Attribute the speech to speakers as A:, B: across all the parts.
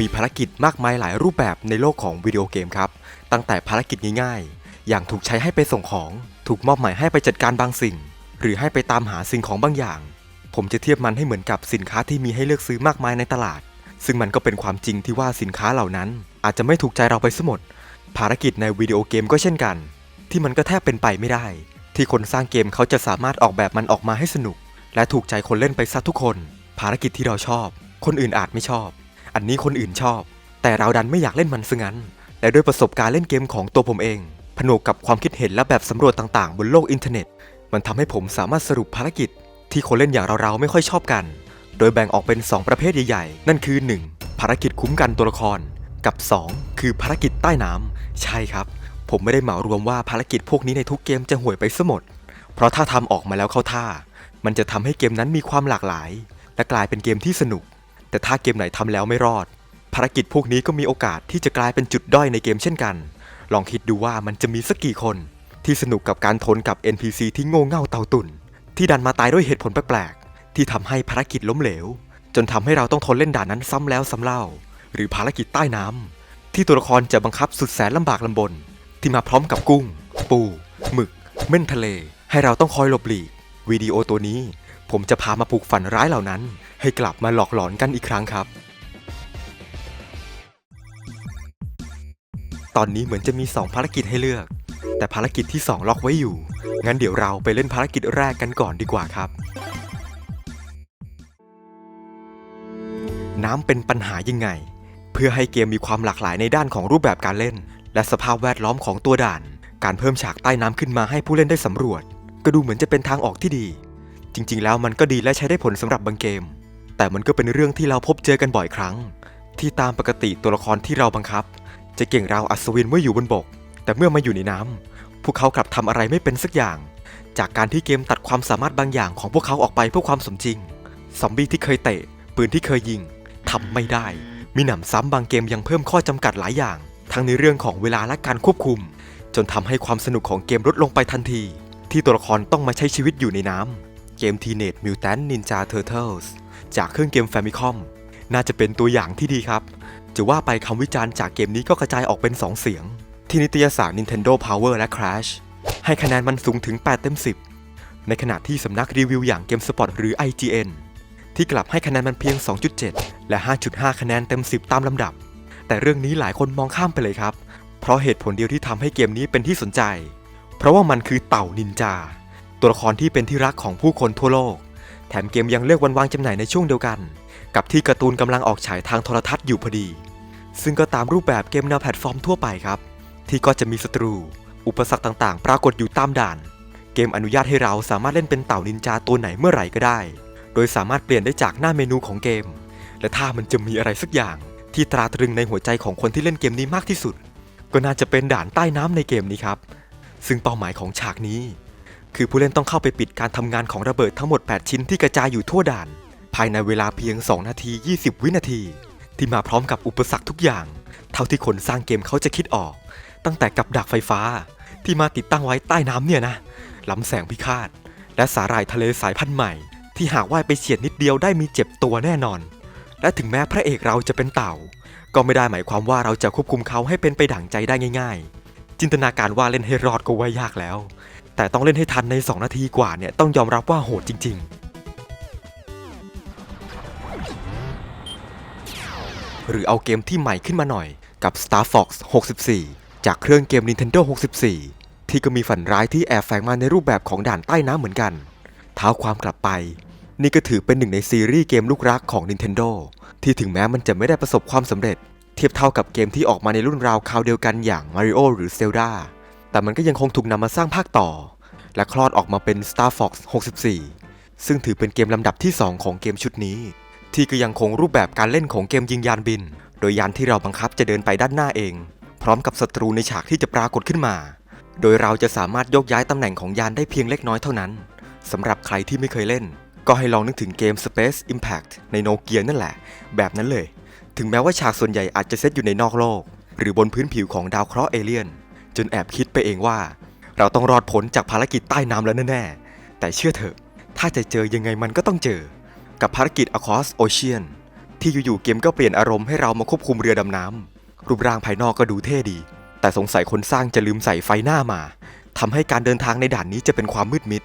A: มีภารกิจมากมายหลายรูปแบบในโลกของวิดีโอเกมครับ ตั้งแต่ภารกิจง่ายๆ อย่างถูกใช้ให้ไปส่งของ ถูกมอบหมายให้ไปจัดการบางสิ่ง หรือให้ไปตามหาสิ่งของบางอย่าง ผมจะเทียบมันให้เหมือนกับสินค้าที่มีให้เลือกซื้อมากมายในตลาด ซึ่งมันก็เป็นความจริงที่ว่าสินค้าเหล่านั้น อาจจะไม่ถูกใจเราไปซะหมด ภารกิจในวิดีโอเกมก็เช่นกัน ที่มันก็แทบเป็นไปไม่ได้ ที่คนสร้างเกมเขาจะสามารถออกแบบมันออกมาให้สนุก และถูกใจคนเล่นไปซะทุกคน ภารกิจที่เราชอบ คนอื่นอาจไม่ชอบ อันนี้คนอื่นชอบ แต่เราดันไม่อยากเล่นมันซะงั้น และด้วยประสบการณ์เล่นเกมของตัวผมเอง ผนวกกับความคิดเห็นและแบบสำรวจต่างๆ บนโลกอินเทอร์เน็ต มันทำให้ผมสามารถสรุปภารกิจ ที่คนเล่นอย่างเราๆไม่ค่อยชอบกัน โดยแบ่งออกเป็น 2 ประเภทใหญ่ๆ นั่นคือ 1. ภารกิจคุ้มกันตัวละคร กับ 2 คือภารกิจใต้น้ำใช่ครับ ผมไม่ได้เหมารวมว่าภารกิจพวกนี้ในทุกเกมจะห่วยไปซะหมด เพราะถ้าทำออกมาแล้วเข้าท่า มันจะทำให้เกมนั้นมีความหลากหลาย และกลายเป็นเกมที่สนุก แต่ถ้าเกมไหนทำแล้วไม่รอด ภารกิจพวกนี้ก็มีโอกาสที่จะกลายเป็นจุดด้อยในเกมเช่นกัน ลองคิดดูว่ามันจะมีสักกี่คน ที่สนุกกับการทนกับ NPC ที่โง่เง่าเตาตุ่น ที่ดันมาตายด้วยเหตุผลแปลกๆ ที่ทำให้ภารกิจล้มเหลว จนทำให้เราต้องทนเล่นด่านนั้นซ้ำแล้วซ้ำเล่า หรือภารกิจใต้น้ำที่ตัวละครจะบังคับสุดแสนลำบากลำบน ที่มาพร้อมกับกุ้ง ปูหมึก เม่นทะเล ให้เราต้องคอยหลบหลีกวิดีโอตัวนี้ ผมจะพามาปลุกฝันร้ายเหล่านั้น ให้กลับมาหลอกหลอนกันอีกครั้งครับ ตอนนี้เหมือนจะมี 2 ภารกิจให้เลือก แต่ภารกิจที่ 2 ล็อกไว้อยู่ งั้นเดี๋ยวเราไปเล่นภารกิจแรกกันก่อนดีกว่าครับ น้ำเป็นปัญหายังไง เพื่อให้เกมมีความหลากหลายในด้านของรูปแบบการเล่น และสภาพแวดล้อมของตัวด่าน การเพิ่มฉากใต้น้ำขึ้นมาให้ผู้เล่นได้สำรวจ ก็ดูเหมือนจะเป็นทางออกที่ดีจริงๆ แล้วมันก็ดีและใช้ได้ผลสำหรับบางเกม แต่มันก็เป็นเรื่องที่เราพบเจอกันบ่อยครั้ง ที่ตามปกติตัวละครที่เราบังคับ จะเก่งราวอัศวินเมื่ออยู่บนบก แต่เมื่อมาอยู่ในน้ำพวกเขากลับทำอะไรไม่เป็นสักอย่าง จากการที่เกมตัดความสามารถบางอย่างของพวกเขาออกไปเพื่อความสมจริง ซอมบี้ที่เคยเตะ ปืนที่เคยยิงทำไม่ได้ มีหนำซ้ำบางเกมยังเพิ่มข้อจำกัดหลายอย่าง ทั้งในเรื่องของเวลาและการควบคุม จนทำให้ความสนุกของเกมลดลงไปทันที ที่ตัวละครต้องมาใช้ชีวิตอยู่ในน้ำเกม Teenage Mutant Ninja Turtles จากเครื่องเกม Famicom น่าจะเป็นตัวอย่างที่ดีครับ จะว่าไปคำวิจารณ์จากเกมนี้ก็กระจายออกเป็น 2 เสียง ที่นิตยสาร Nintendo Power และ Crash ให้คะแนนมันสูงถึง 8 เต็ม 10 ในขณะที่สำนักรีวิวอย่าง GameSpot หรือ IGN ที่กลับให้คะแนนมันเพียง 2.7 และ 5.5 คะแนนเต็ม 10 ตามลำดับ แต่เรื่องนี้หลายคนมองข้ามไปเลยครับ เพราะเหตุผลเดียวที่ทำให้เกมนี้เป็นที่สนใจ เพราะว่ามันคือเต่านินจา ตัวละครที่เป็นที่รักของผู้คนทั่วโลก แถมเกมยังเลือกวันวางจำหน่ายในช่วงเดียวกัน กับที่การ์ตูนกำลังออกฉายทางโทรทัศน์อยู่พอดี ซึ่งก็ตามรูปแบบเกมแนวแพลตฟอร์มทั่วไปครับ ที่ก็จะมีศัตรู อุปสรรคต่างๆ ปรากฏอยู่ตามด่าน เกมอนุญาตให้เราสามารถเล่นเป็นเต่านินจาตัวไหนเมื่อไหร่ก็ได้ โดยสามารถเปลี่ยนได้จากหน้าเมนูของเกม และถ้ามันจะมีอะไรสักอย่าง ที่ตราตรึงในหัวใจของคนที่เล่นเกมนี้มากที่สุด ก็น่าจะเป็นด่านใต้น้ำในเกมนี้ครับ ซึ่งเป้าหมายของฉากนี้ คือผู้เล่นต้องเข้าไปปิดการทำงานของระเบิดทั้งหมด 8 ชิ้นที่กระจายอยู่ทั่วด่าน ภายในเวลาเพียง 2 นาที 20 วินาที ที่มาพร้อมกับอุปสรรคทุกอย่าง เท่าที่คนสร้างเกมเขาจะคิดออก ตั้งแต่กับดักไฟฟ้า ที่มาติดตั้งไว้ใต้น้ำเนี่ยนะลำแสงพิฆาต และสาหร่ายทะเลสายพันธุ์ใหม่ ที่หากว่ายไปเฉียดนิดเดียวได้มีเจ็บตัวแน่นอน และถึงแม้พระเอกเราจะเป็นเต่า ก็ไม่ได้หมายความว่าเราจะควบคุมเขาให้เป็นไปดั่งใจได้ง่าย ๆ จินตนาการว่าเล่นให้รอดก็ว่ายากแล้ว แต่ต้องเล่นให้ทันใน 2 นาทีกว่าเนี่ยต้องยอมรับว่าโหดจริง ๆ หรือเอาเกมที่ใหม่ขึ้นมาหน่อยกับ Star Fox 64 จากเครื่องเกม Nintendo 64 ที่ก็มีฝันร้ายที่แอบแฝงมาในรูปแบบของด่านใต้น้ำเหมือนกัน เท้าความกลับไป นี่ก็ถือเป็นหนึ่งในซีรีส์เกมลูกรักของ Nintendo ที่ถึงแม้มันจะไม่ได้ประสบความสำเร็จ เทียบเท่ากับเกมที่ออกมาในรุ่นราวคราวเดียวกันอย่าง Mario หรือ Zelda แต่มันก็ยังคงถูกนำมาสร้างภาคต่อ และคลอดออกมาเป็น Star Fox 64 ซึ่งถือเป็นเกมลำดับที่ 2 ของเกมชุดนี้ ที่ก็ยังคงรูปแบบการเล่นของเกมยิงยานบิน โดยยานที่เราบังคับจะเดินไปด้านหน้าเอง พร้อมกับศัตรูในฉากที่จะปรากฏขึ้นมา โดยเราจะสามารถยกย้ายตำแหน่งของยานได้เพียงเล็กน้อยเท่านั้นสำหรับใครที่ไม่เคยเล่น ก็ให้ลองนึกถึงเกม Space Impact ในโนเกียนั่นแหละ แบบนั้นเลย ถึงแม้ว่าฉากส่วนใหญ่อาจจะเซตอยู่ในนอกโลก หรือบนพื้นผิวของดาวเคราะห์เอเลี่ยนจนแอบคิดไปเองว่า เราต้องรอดพ้นจากภารกิจใต้น้ำแล้วแน่ๆ แต่เชื่อเถอะ ถ้าจะเจอยังไงมันก็ต้องเจอ กับภารกิจ Across Ocean ที่อยู่ๆเกมก็เปลี่ยนอารมณ์ให้เรามาควบคุมเรือดำน้ำรูปร่างภายนอกก็ดูเท่ดี แต่สงสัยคนสร้างจะลืมใส่ไฟหน้ามาทำให้การเดินทางในด่านนี้จะเป็นความมืดมิด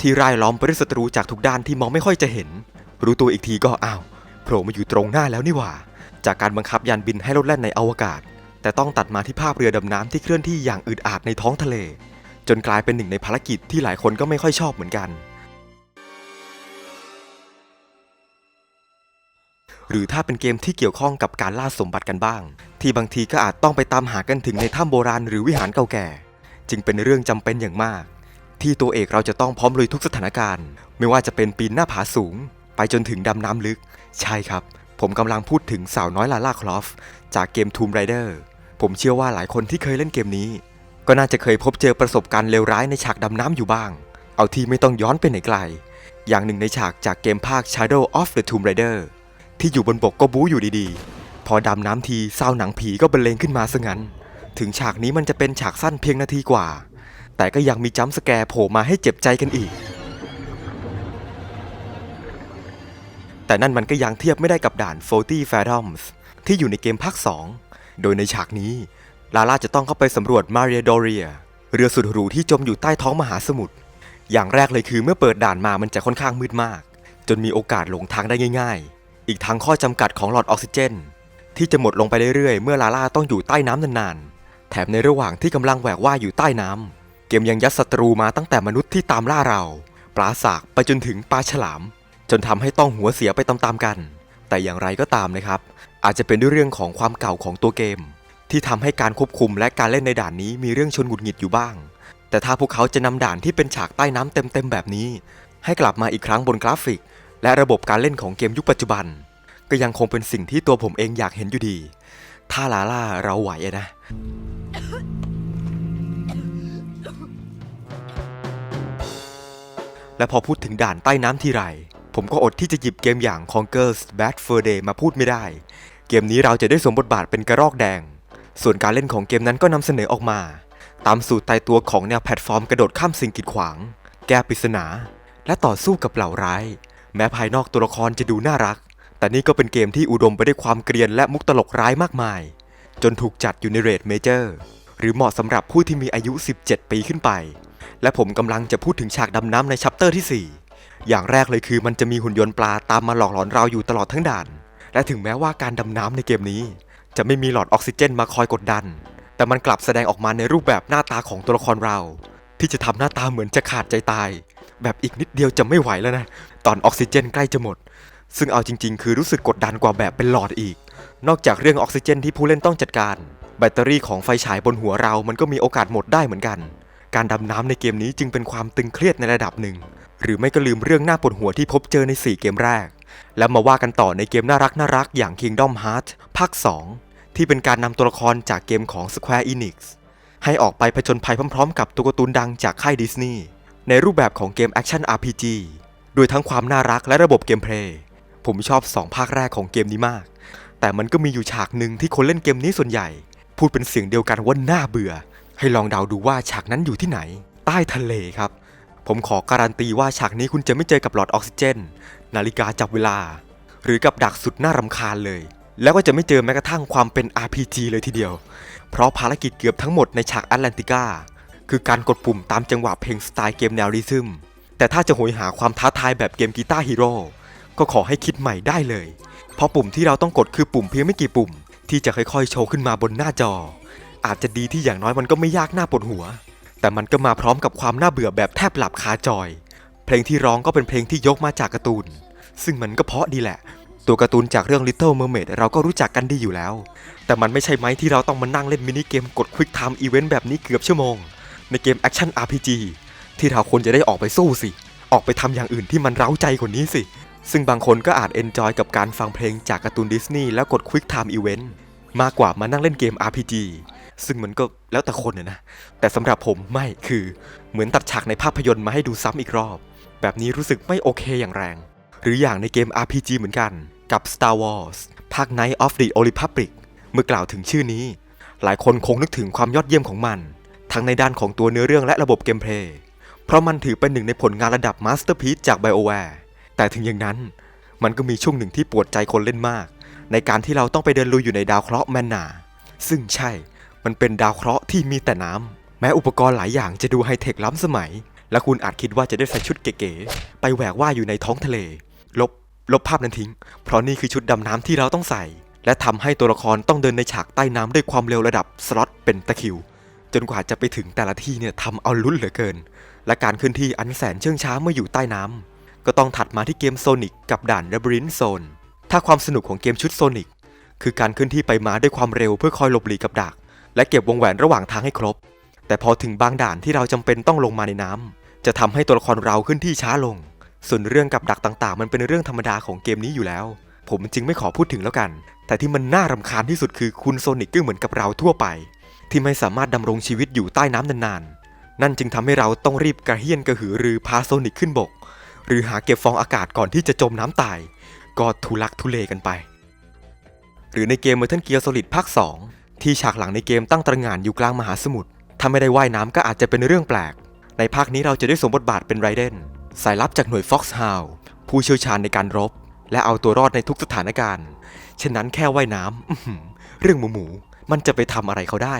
A: ที่รายล้อมไปด้วยศัตรูจากทุกด้านที่มองไม่ค่อยจะเห็น รู้ตัวอีกทีก็อ้าวโผล่มาอยู่ตรงหน้าแล้วนี่หว่า จากการบังคับยานบินให้ลดแล่นในอวกาศ แต่ต้องตัดมาที่ภาพเรือดำน้ำที่เคลื่อนที่อย่างอึดอัดในท้องทะเล จนกลายเป็นหนึ่งในภารกิจที่หลายคนก็ไม่ค่อยชอบเหมือนกัน หรือถ้าเป็นเกมที่เกี่ยวข้องกับการล่าสมบัติกันบ้าง ที่บางทีก็อาจต้องไปตามหากันถึงในถ้ำโบราณหรือวิหารเก่าแก่ จึงเป็นเรื่องจำเป็นอย่างมาก ที่ตัวเอกเราจะต้องพร้อมลุยทุกสถานการณ์ ไม่ว่าจะเป็นปีนหน้าผาสูง ไปจนถึงดำน้ำลึก ใช่ครับ ผมกำลังพูดถึงสาวน้อยลาล่าคลอฟ จากเกม Tomb Raider ผมเชื่อว่าหลายคนที่เคยเล่นเกมนี้ ก็น่าจะเคยพบเจอประสบการณ์เลวร้ายในฉากดำน้ำอยู่บ้าง เอาที่ไม่ต้องย้อนไปไหนไกล อย่างหนึ่งในฉากจากเกมภาค Shadow of the Tomb Raider ที่อยู่บนบกก็บู๊อยู่ดีๆ พอดำน้ำทีซาวหนังผีก็บรรเลงขึ้นมาซะงั้น ถึงฉากนี้มันจะเป็นฉากสั้นเพียงนาทีกว่า แต่ก็ยังมีจัมป์สแกร์โผล่มาให้เจ็บใจกันอีก แต่นั่นมันก็ยังเทียบไม่ได้กับด่าน40 Fathoms ที่อยู่ในเกมภาค 2 โดยในฉากนี้ ลาล่าจะต้องเข้าไปสำรวจมาเรียดอเรีย เรือสุดหรูที่จมอยู่ใต้ท้องมหาสมุทร อย่างแรกเลยคือเมื่อเปิดด่านมามันจะค่อนข้างมืดมาก จนมีโอกาสหลงทางได้ง่าย ๆ อีกทั้งข้อจำกัดของหลอดออกซิเจน ที่จะหมดลงไปเรื่อยๆ เมื่อลาล่าต้องอยู่ใต้น้ำนานๆ แถมในระหว่างที่กำลังแหวกว่ายอยู่ใต้น้ำเกมยังยัดศัตรูมาตั้งแต่มนุษย์ที่ตามล่าเรา ปลาสากไปจนถึงปลาฉลาม จนทำให้ต้องหัวเสียไปตามๆกัน แต่อย่างไรก็ตามนะครับ อาจจะเป็นด้วยเรื่องของความเก่าของตัวเกม ที่ทำให้การควบคุมและการเล่นในด่านนี้มีเรื่องชนหงุดหงิดอยู่บ้าง แต่ถ้าพวกเขาจะนำด่านที่เป็นฉากใต้น้ำเต็มๆแบบนี้ ให้กลับมาอีกครั้งบนกราฟิก และระบบการเล่นของเกมยุคปัจจุบัน ก็ยังคงเป็นสิ่งที่ตัวผมเองอยากเห็นอยู่ดี ถ้าลาล่าเราไหวนะและพอพูดถึงด่านใต้น้ำทีไร ผมก็อดที่จะหยิบเกมอย่าง Conker's Bad Fur Day มาพูดไม่ได้ เกมนี้เราจะได้สวมบทบาทเป็นกระรอกแดง ส่วนการเล่นของเกมนั้นก็นำเสนอออกมา ตามสูตรตายตัวของแนวแพลตฟอร์มกระโดดข้ามสิ่งกีดขวาง แก้ปริศนา และต่อสู้กับเหล่าร้าย แม้ภายนอกตัวละครจะดูน่ารัก แต่นี่ก็เป็นเกมที่อุดมไปด้วยความเกรียนและมุกตลกร้ายมากมาย จนถูกจัดอยู่ในเรทเมเจอร์หรือเหมาะสำหรับผู้ที่มีอายุ 17 ปีขึ้นไป และผมกำลังจะพูดถึงฉากดำน้ำในชัปเตอร์ที่ 4 อย่างแรกเลยคือมันจะมีหุ่นยนต์ปลาตามมาหลอกหลอนเราอยู่ตลอดทั้งด่าน และถึงแม้ว่าการดำน้ำในเกมนี้ จะไม่มีหลอดออกซิเจนมาคอยกดดัน แต่มันกลับแสดงออกมาในรูปแบบหน้าตาของตัวละครเรา ที่จะทำหน้าตาเหมือนจะขาดใจตาย แบบอีกนิดเดียวจะไม่ไหวแล้วนะ ตอนออกซิเจนใกล้จะหมด ซึ่งเอาจริง ๆ คือรู้สึกกดดันกว่าแบบเป็นหลอดอีก นอกจากเรื่องออกซิเจนที่ผู้เล่นต้องจัดการ แบตเตอรี่ของไฟฉายบนหัวเรา มันก็มีโอกาสหมดได้เหมือนกัน การดำน้ำในเกมนี้จึงเป็นความตึงเครียดในระดับหนึ่ง หรือไม่ก็ลืมเรื่องหน้าปวดหัวที่พบเจอใน 4 เกมแรก แล้วมาว่ากันต่อในเกมน่ารักน่ารักอย่าง Kingdom Hearts ภาค 2 ที่เป็นการนำตัวละครจากเกมของ Square Enix ให้ออกไปผจญภัยพร้อมๆ กับตัวการ์ตูนดังจากค่ายดิสนีย์ในรูปแบบของเกมแอคชั่น RPG โดยทั้งความน่ารักและระบบเกมเพลย์ผมชอบ 2 ภาคแรกของเกมนี้มาก แต่มันก็มีอยู่ฉากหนึ่งที่คนเล่นเกมนี้ส่วนใหญ่ พูดเป็นเสียงเดียวกันว่าน่าเบื่อ ให้ลองเดาดูว่าฉากนั้นอยู่ที่ไหน ใต้ทะเลครับ ผมขอการันตีว่าฉากนี้คุณจะไม่เจอกับหลอดออกซิเจน นาฬิกาจับเวลา หรือกับดักสุดน่ารำคาญเลย แล้วก็จะไม่เจอแม้กระทั่งความเป็น RPG เลยทีเดียว เพราะภารกิจเกือบทั้งหมดในฉากแอตแลนติกาคือการกดปุ่มตามจังหวะเพลงสไตล์เกมแนวริทึมแต่ถ้าจะโหยหาความท้าทายแบบเกมกีตาร์ฮีโร่ก็ขอให้คิดใหม่ได้เลย เพราะปุ่มที่เราต้องกดคือปุ่มเพียงไม่กี่ปุ่ม ที่จะค่อยๆ โชว์ขึ้นมาบนหน้าจอ อาจจะดีที่อย่างน้อยมันก็ไม่ยากหน้าปวดหัว แต่มันก็มาพร้อมกับความน่าเบื่อแบบแทบหลับคาจอย เพลงที่ร้องก็เป็นเพลงที่ยกมาจากการ์ตูน ซึ่งมันก็เพราะดีแหละ ตัวการ์ตูนจากเรื่อง Little Mermaid เราก็รู้จักกันดีอยู่แล้ว แต่มันไม่ใช่ไหมที่เราต้องมานั่งเล่นมินิเกมกด Quick Time Event แบบนี้เกือบชั่วโมง ในเกม Action RPG ที่เราควรจะได้ออกไปสู้สิ ออกไปทำอย่างอื่นที่มันเร้าใจกว่านี้สิ ซึ่งบางคนก็อาจเอนจอยกับการฟังเพลงจากการ์ตูนดิสนีย์แล้วกด Quick Time Event มากกว่ามานั่งเล่นเกม RPG ซึ่งมันก็แล้วแต่คนนะนะแต่สำหรับผมไม่คือเหมือนตัดฉากในภาพยนตร์มาให้ดูซ้ำอีกรอบ แบบนี้รู้สึกไม่โอเคอย่างแรง หรืออย่างในเกม RPG เหมือนกันกับ Star Wars ภาค Night of the Old Republic เมื่อกล่าวถึงชื่อนี้ หลายคนคงนึกถึงความยอดเยี่ยมของมัน ทั้งในด้านของตัวเนื้อเรื่องและระบบเกมเพลย์ เพราะมันถือเป็นหนึ่งในผลงานระดับมาสเตอร์พี e จาก BioWare แต่ถึงอย่างนั้น มันก็มีช่วงหนึ่งที่ปวดใจคนเล่นมาก ในการที่เราต้องไปเดินลุยอยู่ในดาวเคราะห์แมนนา ซึ่งใช่ มันเป็นดาวเคราะห์ที่มีแต่น้ำแม้อุปกรณ์หลายอย่างจะดูไฮเทคล้ำสมัย และคุณอาจคิดว่าจะได้ใส่ชุดเก๋ๆไปแหวกว่ายอยู่ในท้องทะเล ลบลบภาพนั้นทิ้ง เพราะนี่คือชุดดำน้ำที่เราต้องใส่ และทำให้ตัวละครต้องเดินในฉากใต้น้ำด้วยความเร็วระดับสล็อตเป็นตะคิว จนกว่าจะไปถึงแต่ละที่เนี่ยทำเอาลุ้นเหลือเกิน และการเคลื่อนที่อันแสนเชื่องช้าเมื่ออยู่ใต้น้ำก็ต้องถัดมาที่เกมโซนิกกับด่าน l ล b y r i n t h Zone ถ้าความสนุกของเกมชุดโซนิกคือการเคลื่อนที่ไปมาด้วยความเร็วเพื่อคอยหลบหลีกกับดัก และเก็บวงแหวนระหว่างทางให้ครบ แต่พอถึงบางด่านที่เราจำเป็นต้องลงมาในน้ำ จะทำให้ตัวละครเราขึ้นที่ช้าลง ส่วนเรื่องกับดักต่างๆ มันเป็นเรื่องธรรมดาของเกมนี้อยู่แล้ว ผมจึงไม่ขอพูดถึงแล้วกัน แต่ที่มันน่ารำคาญที่สุดคือคุณโซนิกก็เหมือนกับเราทั่วไป ที่ไม่สามารถดำรงชีวิตอยู่ใต้น้ำนานๆ นั่นจึงทำให้เราต้องรีบกระเฮี้ยนกระหือรือพาโซนิกขึ้นบก หรือหาเก็บฟองอากาศก่อนที่จะจมน้ำตาย ก็ทุลักทุเลกันไป หรือในเกม Metal Gear Solid ภาค 2 ที่ฉากหลังในเกมตั้งตระหง่านอยู่กลางมหาสมุทรถ้าไม่ได้ว่ายน้ำก็อาจจะเป็นเรื่องแปลก ในภาคนี้เราจะได้สวมบทบาทเป็นไรเดนสายลับจากหน่วย Foxhound ผู้เชี่ยวชาญในการรบ และเอาตัวรอดในทุกสถานการณ์ ฉะนั้นแค่ว่ายน้ำเรื่องหมูหมูมันจะไปทำอะไรเขาได้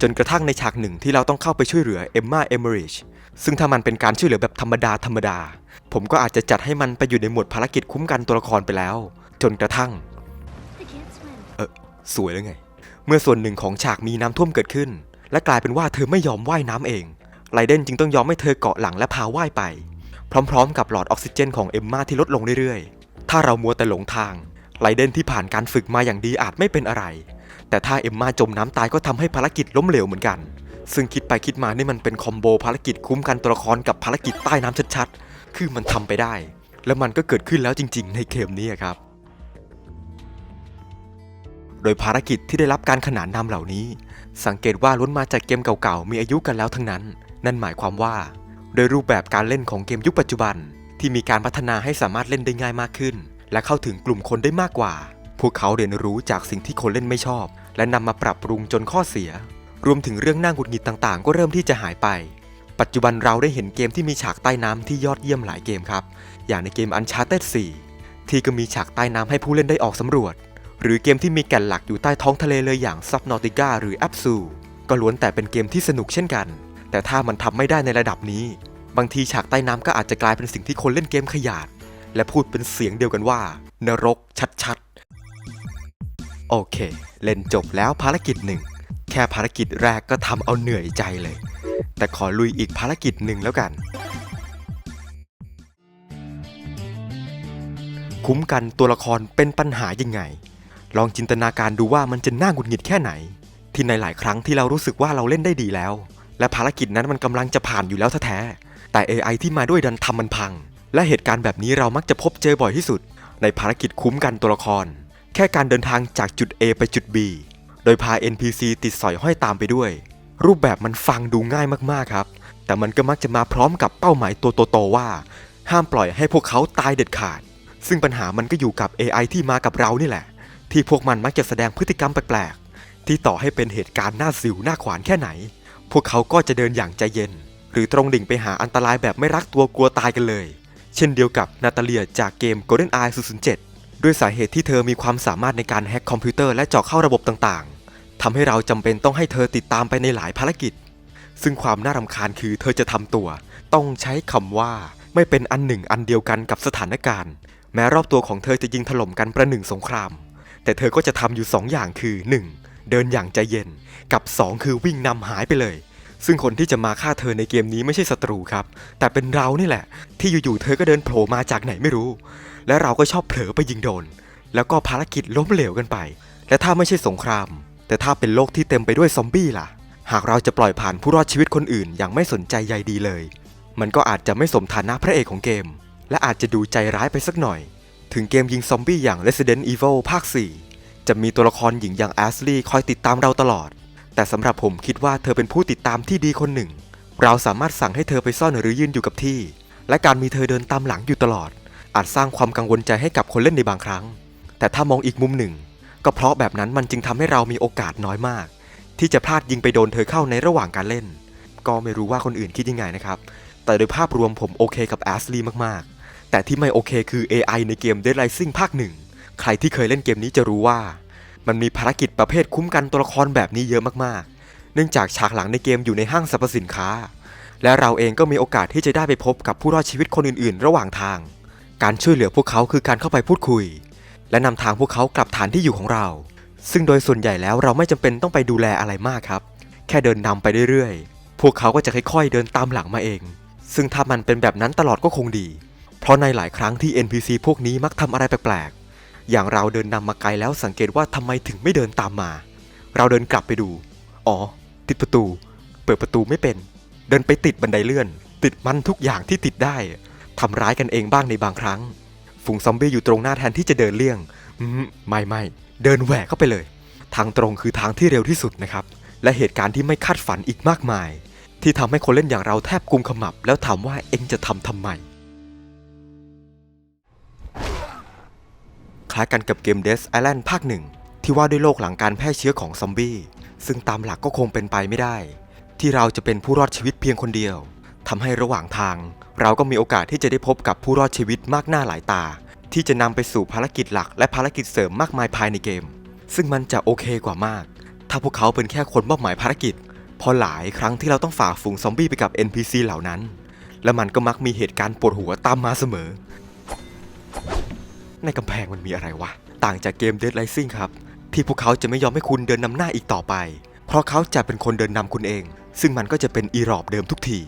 A: จนกระทั่งในฉากหนึ่งที่เราต้องเข้าไปช่วยเหลือเอมมาเอมเมริชซึ่งถ้ามันเป็นการช่วยเหลือแบบธรรมดาธรรมดา ผมก็อาจจะจัดให้มันไปอยู่ในหมวดภารกิจคุ้มกันตัวละครไปแล้ว จนกระทั่ง
B: I can't swim.
A: สวยแล้วไง เมื่อส่วนหนึ่งของฉากมีน้ำท่วมเกิดขึ้น และกลายเป็นว่าเธอไม่ยอมว่ายน้ำเอง ไรเดนจึงต้องยอมให้เธอเกาะหลังและพาว่ายไป พร้อมๆ กับหลอดออกซิเจนของเอมมาที่ลดลงเรื่อยๆ ถ้าเรามัวแต่หลงทางไรเดนที่ผ่านการฝึกมาอย่างดีอาจไม่เป็นอะไร แต่ถ้าเอมมาจมน้ำตายก็ทำให้ภารกิจล้มเหลวเหมือนกัน ซึ่งคิดไปคิดมานี่มันเป็นคอมโบภารกิจคุ้มกันตัวละครกับภารกิจใต้น้ำชัดๆ คือมันทำไปได้ และมันก็เกิดขึ้นแล้วจริง ๆ ในเกมนี้ครับ โดยภารกิจที่ได้รับการขนานนามเหล่านี้ สังเกตว่าล้วนมาจากเกมเก่าๆ มีอายุกันแล้วทั้งนั้น นั่นหมายความว่า โดยรูปแบบการเล่นของเกมยุคปัจจุบัน ที่มีการพัฒนาให้สามารถเล่นได้ง่ายมากขึ้น และเข้าถึงกลุ่มคนได้มากกว่า พวกเขาเรียนรู้จากสิ่งที่คนเล่นไม่ชอบ และนำมาปรับปรุงจนข้อเสีย รวมถึงเรื่องน่าหงุดหงิดต่างๆ ก็เริ่มที่จะหายไป ปัจจุบันเราได้เห็นเกมที่มีฉากใต้น้ำที่ยอดเยี่ยมหลายเกมครับ อย่างในเกม Uncharted 4 ที่ก็มีฉากใต้น้ำให้ผู้เล่นได้ออกสำรวจ หรือเกมที่มีแก่นหลักอยู่ใต้ท้องทะเลเลยอย่าง Subnautica หรือ a b s u ก็ล้วนแต่เป็นเกมที่สนุกเช่นกัน แต่ถ้ามันทำไม่ได้ในระดับนี้ บางทีฉากใต้น้ำก็อาจจะกลายเป็นสิ่งที่คนเล่นเกมขยาด และพูดเป็นเสียงเดียวกันว่า นรกชัดๆ โอเค เล่นจบแล้วภารกิจหนึ่งแค่ภารกิจแรกก็ทำเอาเหนื่อยใจเลย แต่ขอลุยอีกภารกิจหนึ่งแล้วกัน คุ้มกันตัวละครเป็นปัญหายังไง ลองจินตนาการดูว่ามันจะน่าหงุดหงิดแค่ไหน ที่ในหลายครั้งที่เรารู้สึกว่าเราเล่นได้ดีแล้ว และภารกิจนั้นมันกำลังจะผ่านอยู่แล้วแท้แต่ AI ที่มาด้วยดันทำมันพัง และเหตุการณ์แบบนี้เรามักจะพบเจอบ่อยที่สุด ในภารกิจคุ้มกันตัวละคร แค่การเดินทางจากจุด A ไปจุด B โดยพา NPC ติดสอยห้อยตามไปด้วย รูปแบบมันฟังดูง่ายมากๆครับ แต่มันก็มักจะมาพร้อมกับเป้าหมายตัวโตๆว่า ห้ามปล่อยให้พวกเขาตายเด็ดขาด ซึ่งปัญหามันก็อยู่กับ AI ที่มากับเรานี่แหละ ที่พวกมันมักจะแสดงพฤติกรรมแปลกๆที่ต่อให้เป็นเหตุการณ์หน้าสิวหน้าขวานแค่ไหน พวกเขาก็จะเดินอย่างใจเย็น หรือตรงดิ่งไปหาอันตรายแบบไม่รักตัวกลัวตายกันเลย เช่นเดียวกับนาตาเลียจากเกม GoldenEye 007 ด้วยสาเหตุที่เธอมีความสามารถในการแฮ็กคอมพิวเตอร์และเจาะเข้าระบบต่างๆทำให้เราจำเป็นต้องให้เธอติดตามไปในหลายภารกิจ ซึ่งความน่ารำคาญคือเธอจะทำตัว ต้องใช้คำว่าไม่เป็นอันหนึ่งอันเดียวกันกับสถานการณ์ แม้รอบตัวของเธอจะยิงถล่มกันประหนึ่งสงคราม แต่เธอก็จะทำอยู่2อย่างคือ 1. เดินอย่างใจเย็น กับ 2 คือวิ่งนำหายไปเลย ซึ่งคนที่จะมาฆ่าเธอในเกมนี้ไม่ใช่ศัตรูครับ แต่เป็นเรานี่แหละ ที่อยู่ๆเธอก็เดินโผล่มาจากไหนไม่รู้ และเราก็ชอบเผลอไปยิงโดน แล้วก็ภารกิจล้มเหลวกันไป และถ้าไม่ใช่สงคราม แต่ถ้าเป็นโลกที่เต็มไปด้วยซอมบี้ล่ะ หากเราจะปล่อยผ่านผู้รอดชีวิตคนอื่นอย่างไม่สนใจใยดีเลย มันก็อาจจะไม่สมฐานะพระเอกของเกม และอาจจะดูใจร้ายไปสักหน่อย ถึงเกมยิงซอมบี้อย่าง Resident Evil ภาค 4 จะมีตัวละครหญิงอย่างแอสลีย์คอยติดตามเราตลอด แต่สำหรับผมคิดว่าเธอเป็นผู้ติดตามที่ดีคนหนึ่ง เราสามารถสั่งให้เธอไปซ่อนหรือยืนอยู่กับที่ และการมีเธอเดินตามหลังอยู่ตลอด อาจสร้างความกังวลใจให้กับคนเล่นในบางครั้ง แต่ถ้ามองอีกมุมหนึ่ง ก็เพราะแบบนั้นมันจึงทำให้เรามีโอกาสน้อยมาก ที่จะพลาดยิงไปโดนเธอเข้าในระหว่างการเล่น ก็ไม่รู้ว่าคนอื่นคิดยังไงนะครับ แต่โดยภาพรวมผมโอเคกับแอสลีย์มากๆ แต่ที่ไม่โอเคคือ AI ในเกม Dead Rising ภาคหนึ่ง ใครที่เคยเล่นเกมนี้จะรู้ว่า มันมีภารกิจประเภทคุ้มกันตัวละครแบบนี้เยอะมากๆ เนื่องจากฉากหลังในเกมอยู่ในห้างสรรพสินค้า และเราเองก็มีโอกาสที่จะได้ไปพบกับผู้รอดชีวิตคนอื่นๆ ระหว่างทาง การช่วยเหลือพวกเขาคือการเข้าไปพูดคุย และนำทางพวกเขากลับฐานที่อยู่ของเรา ซึ่งโดยส่วนใหญ่แล้วเราไม่จำเป็นต้องไปดูแลอะไรมากครับ แค่เดินนำไปเรื่อยๆ พวกเขาก็จะค่อยๆ เดินตามหลังมาเอง ซึ่งถ้ามันเป็นแบบนั้นตลอดก็คงดี เพราะในหลายครั้งที่ NPC พวกนี้มักทำอะไรแปลก อย่างเราเดินนำมาไกลแล้วสังเกตว่าทำไมถึงไม่เดินตามมา เราเดินกลับไปดู อ๋อ ติดประตู เปิดประตูไม่เป็น เดินไปติดบันไดเลื่อน ติดมันทุกอย่างที่ติดได้ทำร้ายกันเองบ้างในบางครั้ง ฝูงซอมบี้อยู่ตรงหน้าแทนที่จะเดินเลี่ยงไม่ไม่เดินแหวกเข้าไปเลย ทางตรงคือทางที่เร็วที่สุดนะครับ และเหตุการณ์ที่ไม่คาดฝันอีกมากมาย ที่ทำให้คนเล่นอย่างเราแทบกุมขมับ แล้วถามว่าเอ็งจะทำทำไม คล้ายกันกับเกม Death Island ภาคหนึ่งที่ว่าด้วยโลกหลังการแพร่เชื้อของซอมบี้ ซึ่งตามหลักก็คงเป็นไปไม่ได้ ที่เราจะเป็นผู้รอดชีวิตเพียงคนเดียวทำให้ระหว่างทาง เราก็มีโอกาสที่จะได้พบกับผู้รอดชีวิตมากหน้าหลายตา ที่จะนำไปสู่ภารกิจหลักและภารกิจเสริมมากมายภายในเกม ซึ่งมันจะโอเคกว่ามาก ถ้าพวกเขาเป็นแค่คนมอบหมายภารกิจ พอหลายครั้งที่เราต้องฝ่าฝูงซอมบี้ไปกับ NPC เหล่านั้น และมันก็มักมีเหตุการณ์ปวดหัวตามมาเสมอ ในกำแพงมันมีอะไรวะ ต่างจากเกม Dead Rising ครับ ที่พวกเขาจะไม่ยอมให้คุณเดินนำหน้าอีกต่อไป เพราะเขาจะเป็นคนเดินนำคุณเอง ซึ่งมันก็จะเป็นอีรอบเดิมทุกที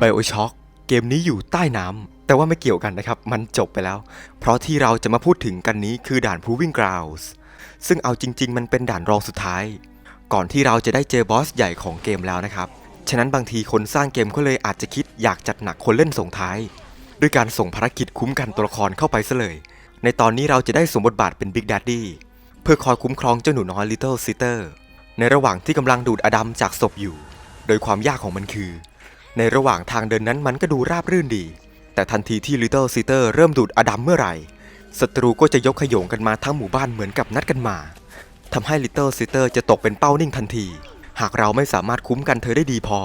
A: BioShock เกมนี้อยู่ใต้น้ำแต่ว่าไม่เกี่ยวกันนะครับ มันจบไปแล้ว เพราะที่เราจะมาพูดถึงกันนี้คือด่าน Proving Grounds ซึ่งเอาจริง ๆ มันเป็นด่านรองสุดท้าย ก่อนที่เราจะได้เจอบอสใหญ่ของเกมแล้วนะครับ ฉะนั้นบางทีคนสร้างเกมก็เลยอาจจะคิดอยากจัดหนักคนเล่นส่งท้าย ด้วยการส่งภารกิจคุ้มกันตัวละครเข้าไปซะเลย ในตอนนี้เราจะได้สวมบทบาทเป็น Big Daddy เพื่อคอยคุ้มครองเจ้าหนูน้อย Little Sister ในระหว่างที่กำลังดูดอดัมจากศพอยู่ โดยความยากของมันคือ ในระหว่างทางเดินนั้นมันก็ดูราบรื่นดี แต่ทันทีที่ Little Sister เริ่มดูดอดัมเมื่อไหร่ศัตรูก็จะยกขยงกันมาทั้งหมู่บ้านเหมือนกับนัดกันมาทำให้ Little Sister จะตกเป็นเป้านิ่งทันที หากเราไม่สามารถคุ้มกันเธอได้ดีพอ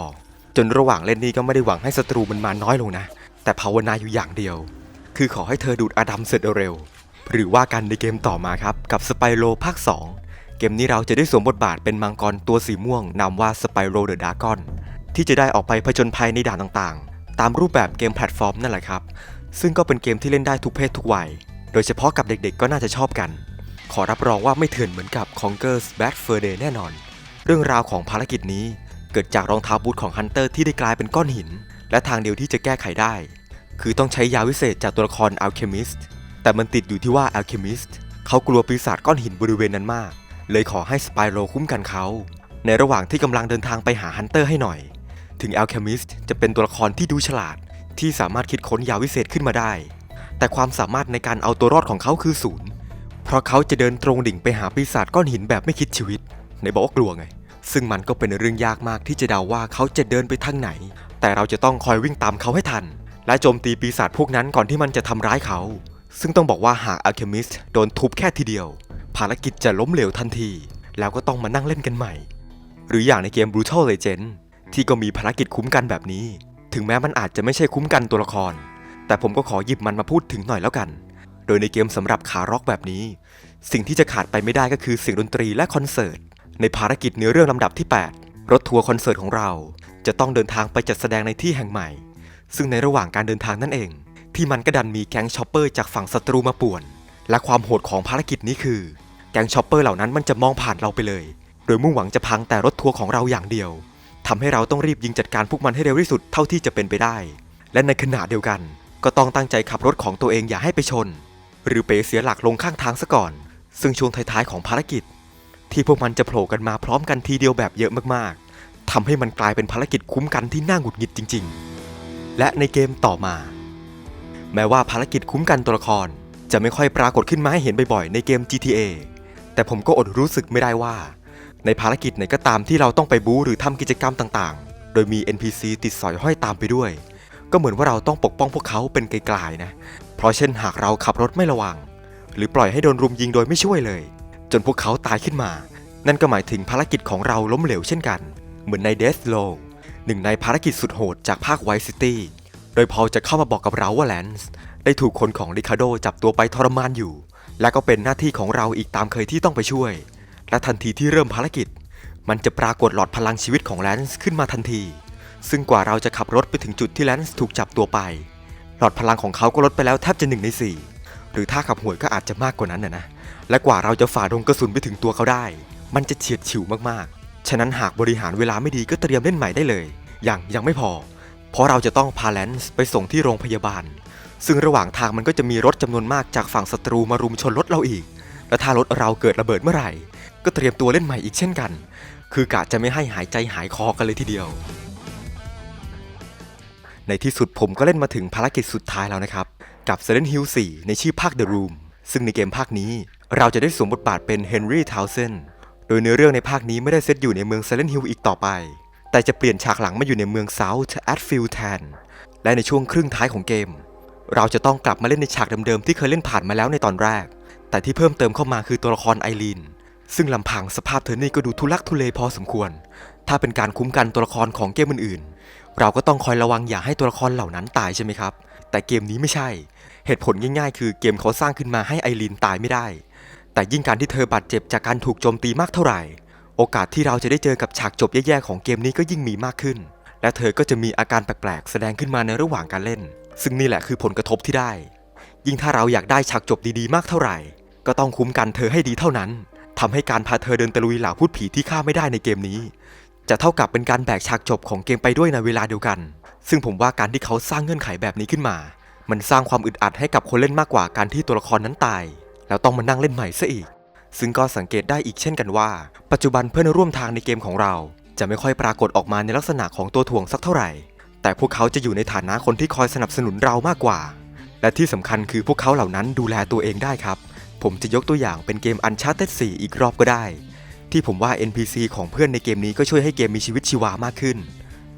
A: จนระหว่างเล่นนี้ก็ไม่ได้หวังให้ศัตรูมันมาน้อยลงนะ แต่ภาวนาอยู่อย่างเดียว คือขอให้เธอดูดอดัมเสร็จเร็ว หรือว่ากันในเกมต่อมาครับ กับสไปโ o ภาค 2 เกมนี้เราจะได้สวมบทบาทเป็นมังกรตัวสีม่วงนามว่าสไปโ o เดอะดากอนที่จะได้ออกไปผจญภัยในด่านต่างๆ ตามรูปแบบเกมแพลตฟอร์มนั่นแหละครับ ซึ่งก็เป็นเกมที่เล่นได้ทุกเพศทุกวัย โดยเฉพาะกับเด็กๆก็น่าจะชอบกัน ขอรับรองว่าไม่เถื่อนเหมือนกับ Conker's Bad Fur Day แน่นอน รื่องราวของภารกิจนี้ เกิดจากรองเท้าบูทของฮันเตอร์ที่ได้กลายเป็นก้อนหิน และทางเดียวที่จะแก้ไขได้ คือต้องใช้ยาวิเศษจากตัวละครอัลเคมิสต์แต่มันติดอยู่ที่ว่าอัลเคมิสต์เขากลัวปีศาจก้อนหินบริเวณนั้นมาก เลยขอให้สไปโรคุ้มกันเขา ในระหว่างที่กำลังเดินทางไปหาฮันเตอร์ให้หน่อย ถึงอัลเคมิสต์จะเป็นตัวละครที่ดูฉลาด ที่สามารถคิดค้นยาวิเศษขึ้นมาได้ แต่ความสามารถในการเอาตัวรอดของเขาคือศูนย์เพราะเขาจะเดินตรงดิ่งไปหาปีศาจก้อนหินแบบไม่คิดชีวิต ในบอกว่ากลัวไง ซึ่งมันก็เป็นเรื่องยากมากที่จะเดาว่าเขาจะเดินไปทางไหน แต่เราจะต้องคอยวิ่งตามเขาให้ทัน และโจมตีปีศาจพวกนั้นก่อนที่มันจะทำร้ายเขา ซึ่งต้องบอกว่าหากอัลเคมิสโดนทุบแค่ทีเดียว ภารกิจจะล้มเหลวทันที แล้วก็ต้องมานั่งเล่นกันใหม่ หรืออย่างในเกม Brutal Legend ที่ก็มีภารกิจคุ้มกันแบบนี้ ถึงแม้มันอาจจะไม่ใช่คุ้มกันตัวละคร แต่ผมก็ขอหยิบมันมาพูดถึงหน่อยแล้วกัน โดยในเกมสำหรับขาร็อกแบบนี้ สิ่งที่จะขาดไปไม่ได้ก็คือเสียงดนตรีและคอนเสิร์ต ในภารกิจเนื้อเรื่องลำดับที่ 8 รถทัวร์คอนเสิร์ตของเรา จะต้องเดินทางไปจัดแสดงในที่แห่งใหม่ ซึ่งในระหว่างการเดินทางนั่นเอง ที่มันก็ดันมีแก๊งชอปเปอร์จากฝั่งศัตรูมาป่วน และความโหดของภารกิจนี้คือ แก๊งชอปเปอร์เหล่านั้นมันจะมองผ่านเราไปเลย โดยมุ่งหวังจะพังแต่รถทัวร์ของเราอย่างเดียวทำให้เราต้องรีบยิงจัดการพวกมันให้เร็วที่สุดเท่าที่จะเป็นไปได้ และในขณะเดียวกัน ก็ต้องตั้งใจขับรถของตัวเองอย่าให้ไปชน หรือเป๋เสียหลักลงข้างทางซะก่อน ซึ่งช่วงท้ายๆของภารกิจ ที่พวกมันจะโผล่กันมาพร้อมกันทีเดียวแบบเยอะมากๆทำให้มันกลายเป็นภารกิจคุ้มกันที่น่าหงุดหงิดจริง ๆ และในเกมต่อมา แม้ว่าภารกิจคุ้มกันตัวละครจะไม่ค่อยปรากฏขึ้นมาให้เห็นบ่อยๆในเกม GTA แต่ผมก็อดรู้สึกไม่ได้ว่า ในภารกิจไหนก็ตามที่เราต้องไปบู๊หรือทำกิจกรรมต่างๆ โดยมี NPC ติดสอยห้อยตามไปด้วย ก็เหมือนว่าเราต้องปกป้องพวกเขาเป็นไกลๆนะ เพราะเช่นหากเราขับรถไม่ระวัง หรือปล่อยให้โดนรุมยิงโดยไม่ช่วยเลย จนพวกเขาตายขึ้นมา นั่นก็หมายถึงภารกิจของเราล้มเหลวเช่นกัน เหมือนใน Death Row หนึ่งในภารกิจสุดโหดจากภาคไวซิตี้โดยพอจะเข้ามาบอกกับเราว่าแลนซ์ได้ถูกคนของริคาโดจับตัวไปทรมานอยู่ และก็เป็นหน้าที่ของเราอีกตามเคยที่ต้องไปช่วย และทันทีที่เริ่มภารกิจ มันจะปรากฏหลอดพลังชีวิตของแลนซ์ขึ้นมาทันที ซึ่งกว่าเราจะขับรถไปถึงจุดที่แลนซ์ถูกจับตัวไป หลอดพลังของเขาก็ลดไปแล้วแทบจะหนึ่งในสี่หรือถ้าขับหวยก็อาจจะมากกว่านั้นนะนะ และกว่าเราจะฝ่าดงกระสุนไปถึงตัวเขาได้ มันจะเฉียดฉิวมากๆ ฉะนั้นหากบริหารเวลาไม่ดีก็เตรียมเล่นใหม่ได้เลย อย่างยังไม่พอ เพราะเราจะต้องพาแลนซ์ไปส่งที่โรงพยาบาล ซึ่งระหว่างทางมันก็จะมีรถจำนวนมากจากฝั่งศัตรูมารุมชนรถเราอีก และถ้ารถเราเกิดระเบิดเมื่อไหร่ ก็เตรียมตัวเล่นใหม่อีกเช่นกัน คือกะจะไม่ให้หายใจหายคอกันเลยทีเดียว ในที่สุดผมก็เล่นมาถึงภารกิจสุดท้ายแล้วนะครับ กับ Silent Hill 4 ในชื่อภาค The Room ซึ่งในเกมภาคนี้ เราจะได้สวมบทบาทเป็น Henry Townsend โดยเนื้อเรื่องในภาคนี้ไม่ได้เซตอยู่ในเมือง Silent Hill อีกต่อไป แต่จะเปลี่ยนฉากหลังมาอยู่ในเมือง South Atfield แทน และในช่วงครึ่งท้ายของเกม เราจะต้องกลับมาเล่นในฉากเดิมๆที่เคยเล่นผ่านมาแล้วในตอนแรก แต่ที่เพิ่มเติมเข้ามาคือตัวละครไอรีน ซึ่งลำพังสภาพเธอนี่ก็ดูทุลักทุเลพอสมควร ถ้าเป็นการคุ้มกันตัวละครของเกมอื่นๆ เราก็ต้องคอยระวังอย่าให้ตัวละครเหล่านั้นตายใช่ไหมครับ แต่เกมนี้ไม่ใช่ เหตุผลง่ายๆ คือเกมเขาสร้างขึ้นมาให้ไอรีนตายไม่ได้ แต่ยิ่งการที่เธอบาดเจ็บจากการถูกโจมตีมากเท่าไหร่ โอกาสที่เราจะได้เจอกับฉากจบแย่ๆของเกมนี้ก็ยิ่งมีมากขึ้น และเธอก็จะมีอาการแปลกๆ แสดงขึ้นมาในระหว่างการเล่น ซึ่งนี่แหละคือผลกระทบที่ได้ ยิ่งถ้าเราอยากได้ฉากจบดีๆ มากเท่าไหร่ ก็ต้องคุ้มกันเธอให้ดีเท่านั้นทำให้การพาเธอเดินตะลุยเหล่าพูดผีที่ฆ่าไม่ได้ในเกมนี้ จะเท่ากับเป็นการแบกฉากจบของเกมไปด้วยในเวลาเดียวกัน ซึ่งผมว่าการที่เขาสร้างเงื่อนไขแบบนี้ขึ้นมา มันสร้างความอึดอัดให้กับคนเล่นมากกว่าการที่ตัวละครนั้นตาย แล้วต้องมานั่งเล่นใหม่ซะอีก ซึ่งก็สังเกตได้อีกเช่นกันว่า ปัจจุบันเพื่อนร่วมทางในเกมของเรา จะไม่ค่อยปรากฏออกมาในลักษณะของตัวถ่วงสักเท่าไหร่ แต่พวกเขาจะอยู่ในฐานะคนที่คอยสนับสนุนเรามากกว่า และที่สำคัญคือพวกเขาเหล่านั้นดูแลตัวเองได้ครับ ผมจะยกตัวอย่างเป็นเกม Uncharted 4 อีกรอบก็ได้ ที่ผมว่า NPC ของเพื่อนในเกมนี้ก็ช่วยให้เกมมีชีวิตชีวามากขึ้น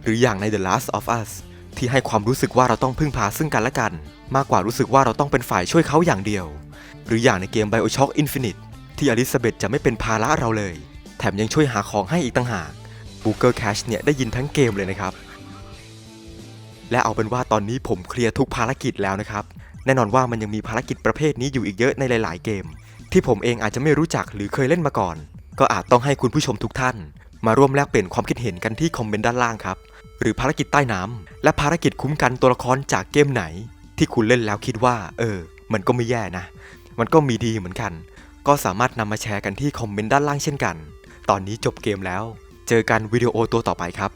A: หรืออย่างใน The Last of Us ที่ให้ความรู้สึกว่าเราต้องพึ่งพาซึ่งกันและกัน มากกว่ารู้สึกว่าเราต้องเป็นฝ่ายช่วยเขาอย่างเดียว หรืออย่างในเกม BioShock Infinite ที่อลิซาเบธจะไม่เป็นภาระเราเลย แถมยังช่วยหาของให้อีกต่างหาก Google Cache เนี่ยได้ยินทั้งเกมเลยนะครับ และเอาเป็นว่าตอนนี้ผมเคลียร์ทุกภารกิจแล้วนะครับ แน่นอนว่ามันยังมีภารกิจประเภทนี้อยู่อีกเยอะในหลาย ๆ เกม ที่ผมเองอาจจะไม่รู้จักหรือเคยเล่นมาก่อน ก็อาจต้องให้คุณผู้ชมทุกท่าน มาร่วมแลกเปลี่ยนความคิดเห็นกันที่คอมเมนต์ด้านล่างครับหรือภารกิจใต้น้ำและภารกิจคุ้มกันตัวละครจากเกมไหน ที่คุณเล่นแล้วคิดว่า เออ มันก็ไม่แย่นะ มันก็มีดีเหมือนกัน ก็สามารถนำมาแชร์กันที่คอมเมนต์ด้านล่างเช่นกัน ตอนนี้จบเกมแล้ว เจอกันวิดีโอตัวต่อไปครับ